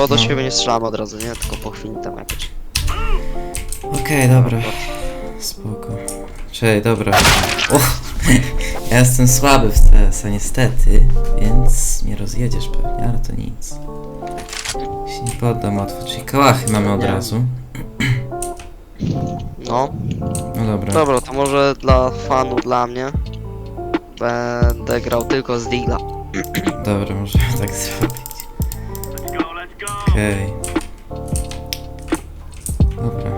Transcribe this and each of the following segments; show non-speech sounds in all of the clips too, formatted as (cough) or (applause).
To do No. siebie nie strzelamy od razu, nie? Tylko po chwili tam jakoś. Okej, dobra. Spoko. Czekaj, dobra. O, (laughs) ja jestem słaby w CS-a niestety, więc mnie rozjedziesz pewnie, ale to nic. Się nie poddam łatwo, czyli kałachy mamy od Nie. razu. No, No dobra. dobra, to może dla fanu, dla mnie będę grał tylko z Digla. Dobra, możemy tak (laughs) zrobić. Okej. Dobra.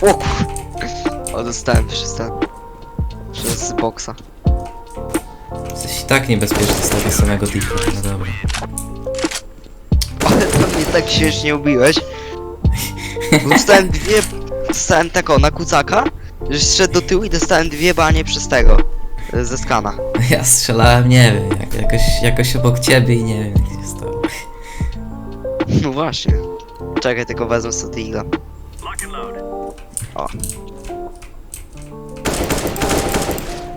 O kur... O, dostałem przez ten... Przez boksa. Jesteś i tak niebezpieczny z tego samego tipu. No dobra. Ale to mnie tak śmiesznie ubiłeś. Bo Dostałem dwie... Dostałem tak o, na kucaka, że szedł do tyłu i dostałem dwie banie przez tego. Y, Ze skana. (laughs) Ja strzelałem, nie wiem, jak, jakoś, jakoś obok ciebie i nie wiem, się stało. No właśnie. Czekaj, tylko wezmę sobie. O,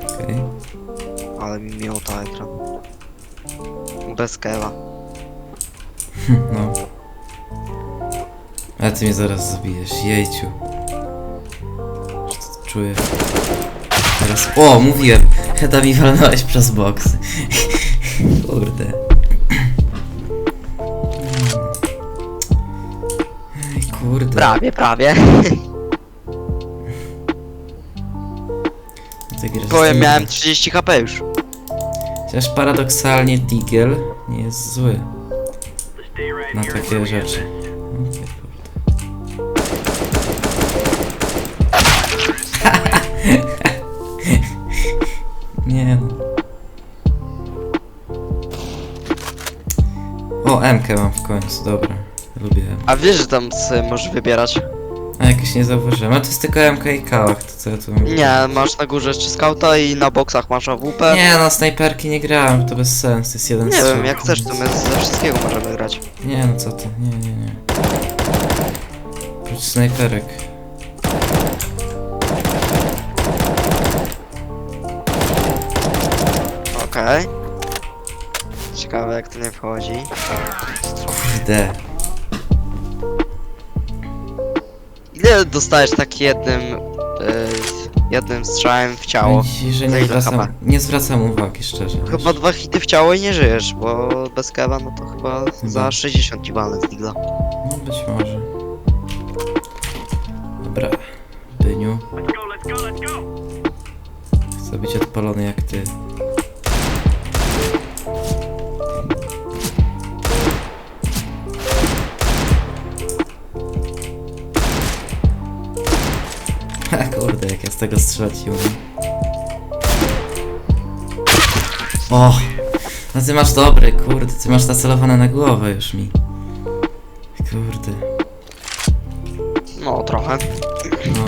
Okej. ale mi miota ekran. Bez kewa. (laughs) No. Ale ty mnie zaraz zabijesz, jejciu. Już to Czuję. Teraz. O, mówiłem! Heda mi walnąłeś przez boks. (laughs) Kurde. Ej, kurde. Prawie, prawie. Ty grasz z Powiem, tym- miałem 30 HP już. Chociaż paradoksalnie Digel nie jest zły na takie rzeczy. Nie no. O, MK mam w końcu, dobra. Lubię M. A wiesz, że tam sobie możesz wybierać? A jakoś nie zauważyłem. A to jest tylko MK i kałach, to co ja tu mam? Nie, masz na górze czy skauta i na boksach masz AWP. Nie no, snajperki nie grałem, to bez sensu, to jest jeden Nie strzał. wiem, jak chcesz, to my ze wszystkiego możemy grać. Nie no co ty, nie, nie, nie. Prócz snajperek. Okej. Ciekawe jak to nie wchodzi. Kurde. Ile dostajesz tak jednym... y, jednym strzałem w ciało? Powiem ci, że nie zwracam, nie zwracam uwagi, szczerze. Chyba dwa hity w ciało i nie żyjesz, bo bez kewa no to chyba za 60 ci walnę z digla. No być może. Dobra. Byniu. Chcę być odpalony jak ty. Kurde, jak ja z tego umiem. O! No ty masz dobry, kurde, ty masz nacelowane na głowę już mi. Kurde, No, trochę. no.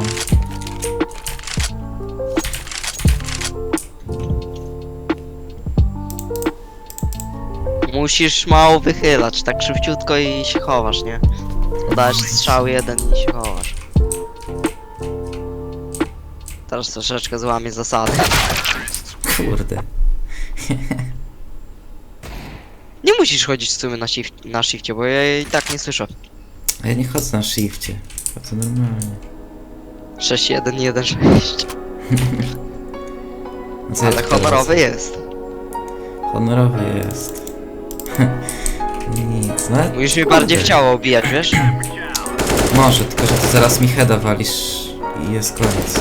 Musisz mało wychylać, tak szybciutko i się chowasz, nie? Dajesz strzał jeden i się chowasz. Teraz troszeczkę złamie zasady. Kurde. Nie musisz chodzić z tymi na, shift, na shifcie, bo ja i tak nie słyszę. A ja nie chodzę na shifcie. Chodzę normalnie. 6, 1, 1, 6. No co ja Ale tutaj honorowy jest. Honorowy jest. (laughs) Nic, no ale Musisz kurde. bardziej w ciało obijać, wiesz? Może, tylko że ty zaraz mi heada walisz i jest koniec.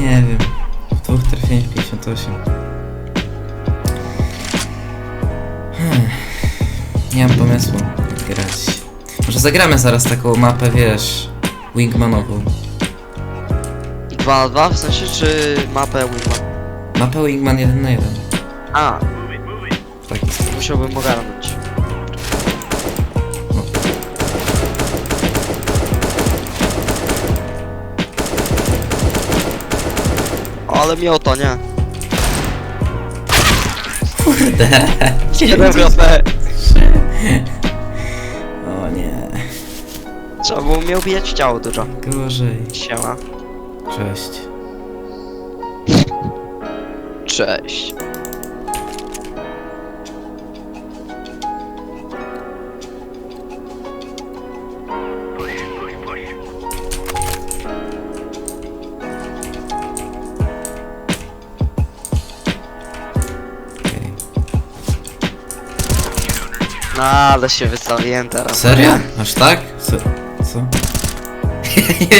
Nie wiem. W dwóch trafieniach 58. Hmm. Nie mam pomysłu jak grać. Może zagramy zaraz taką mapę, wiesz, Wingmanową. 2 na 2 w sensie, czy mapę Wingman? Mapę Wingman 1 na 1. A, W taki sposób. musiałbym ogarnąć. Ale miota, nie? Kurde. (laughs) 7 HP. O nie. Trzeba było mnie ubijać w ciało dużo. Gorzej. Siema. Cześć. Cześć. No ale się wystawiłem teraz. Serio? Aż tak? Co? (laughs) Co?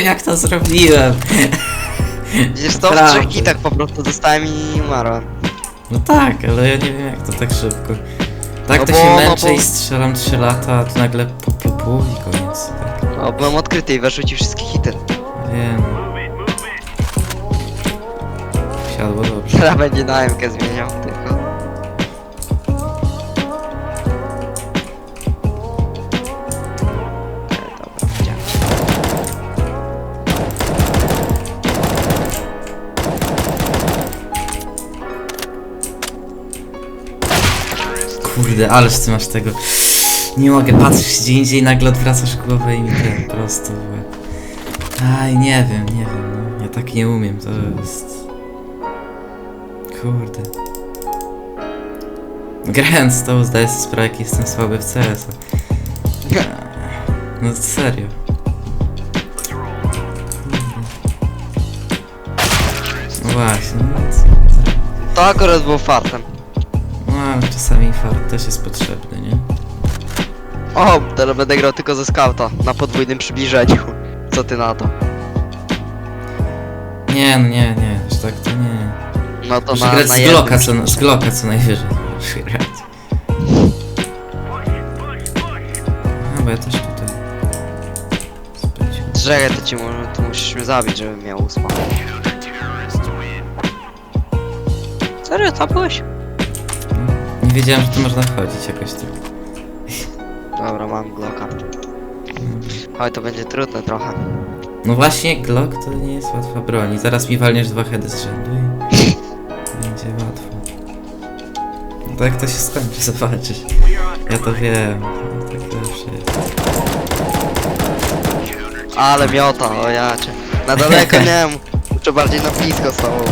Jak to zrobiłem? Wiesz to w Prawda. trzech kitach po prostu dostałem i umarłem. No tak, ale ja nie wiem jak to tak szybko. Tak No to bo- się no męczę bo- i strzelam 3 lata, a tu nagle pu, pu, pu i koniec. Tak, No byłem odkryty i weszły ci wszystkie hity. wiem. Siadło dobrze. (laughs) Teraz będzie na MK zmieniał tylko. Kurde, ależ ty masz tego. Nie mogę, patrzysz gdzie indziej, nagle odwracasz głowę i mi ten prosto w łeb. Aj, nie wiem, nie wiem, no. Ja tak nie umiem, to jest... Kurde. Grając z zdaję sobie sprawę, jaki jestem słaby w CS. No serio. No właśnie, no, co- To akurat był fartem. No czasami fart też jest potrzebny, nie? O, teraz będę grał tylko ze skauta na podwójnym przybliżeniu. Co ty na to? Nie, no nie, nie, aż tak to nie. No to Muszę na, grać na z jednym Glocka, co, z. Glocka co najwyżej. Muszę grać. A, bo ja też tutaj. Spędziłem. Czekaj, to ci mu, tu musisz mnie zabić, żebym miał uspa. Serio, tam byłeś? Nie wiedziałem, że tu można chodzić jakoś tak. Dobra, mam Glocka. Oj, to będzie trudne trochę. No właśnie, Glock to nie jest łatwa broń. I Zaraz mi walniesz dwa heady z rzędu i (laughs) będzie łatwo. No to jak to się skończy, (laughs) zobaczysz. Ja to wiem. Tak zawsze jest. Ale miota, o ja cię. Na daleko (laughs) nie wiem, muszę bardziej na blisko z tobą.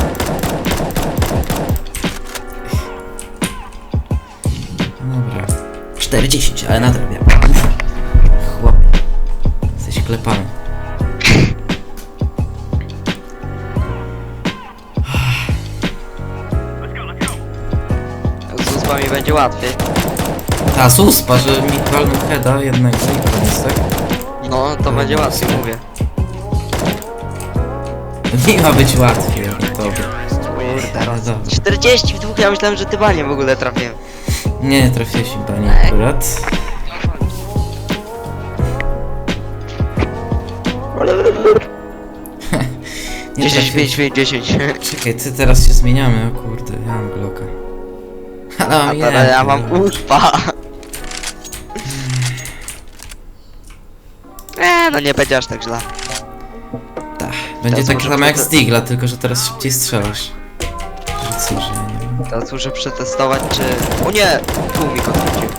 40, ale nadrobię. Chłop. Jesteś klepany. Z uspami będzie łatwiej. Ta suspa, że mi walnął heada jednego i koniec, tak? No, to będzie łatwiej, mówię. Nie ma być łatwiej, no dobra. Kurde, Ale raz. dobra. 40 w dwóch, ja myślałem, że ty banie w ogóle trafiłem. Nie, nie trafiłeś w banie akurat. (laughs) Nie 10, trafiłeś. 5, 5, 10. Czekaj, ty teraz się zmieniamy, o kurde, ja mam Glocka. (laughs) Ale A mam teraz ja jeden. mam uspa. Eee, no nie będzie aż tak źle. Tak, będzie Teraz tak może samo jak z Digla, tylko że teraz szybciej strzelasz. Że nie wiem. Teraz muszę przetestować, czy... O nie! Tu mi odwrócił.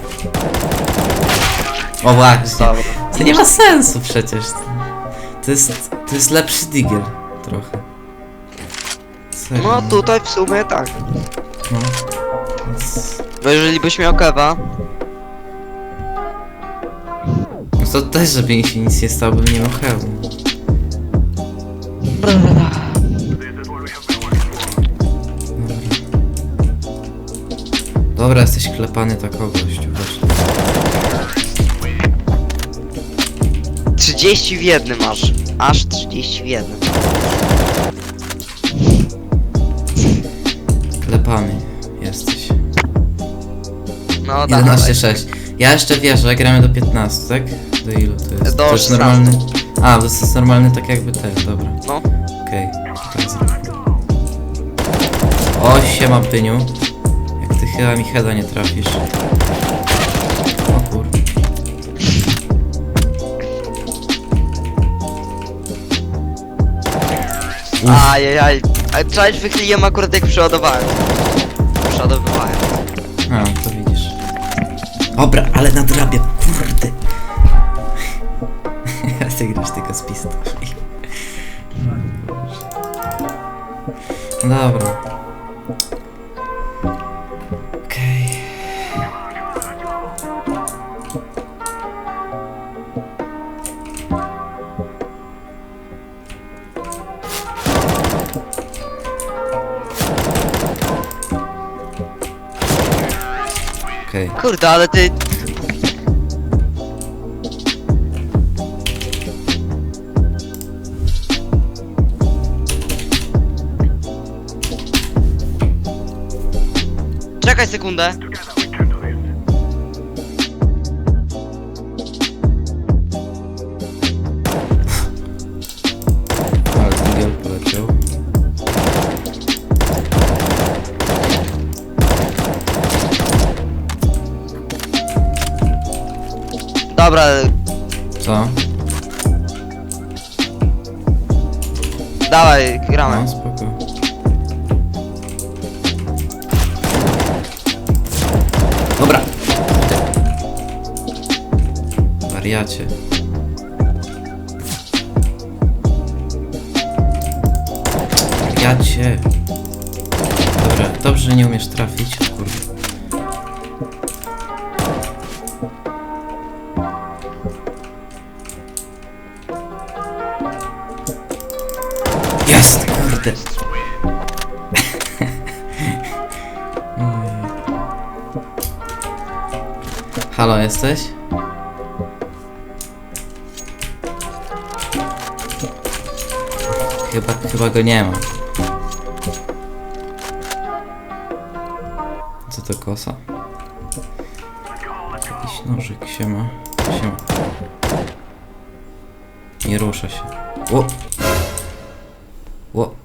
O właśnie. Dobra. To nie ma sensu przecież. To jest, to jest lepszy Digger trochę. Serio. No tutaj w sumie tak. No. Więc... Bo jeżeli byś miał kewa, No to też, żeby mi się nic nie stało, bym nie miał hełmu. Dobra, jesteś klepany tak gościu, chodź. 30 w jednym masz. Aż 30 w jednym. Klepany jesteś. No tak. 11-6. Ja jeszcze wierzę, gramy do 15, tak? Do ilu to jest? Do to jest 16. normalny. A, to jest normalny tak jakby ten, dobra. No. Okej, tak zrobię. O, siema Byniu. Chyba mi heada nie trafisz. O kur... Ajajaj. A cześć wychyliłem akurat jak przeładowałem. Przeładowywałem. A, to widzisz. Dobra, ale nadrabiam, kurde. (laughs) ty grasz tylko z pistoli? (laughs) No Dobra. Kurde, ale ty... Czekaj. Dobra, Co? dawaj, gramy. No, spoko. Dobra. Wariacie. Wariacie. Dobra, dobrze że nie umiesz trafić, kurde. Halo, jesteś? Chyba, chyba go nie ma. Co to kosa? Jakiś nożyk, siema. Siema. Nie rusza się. Ło! Ło!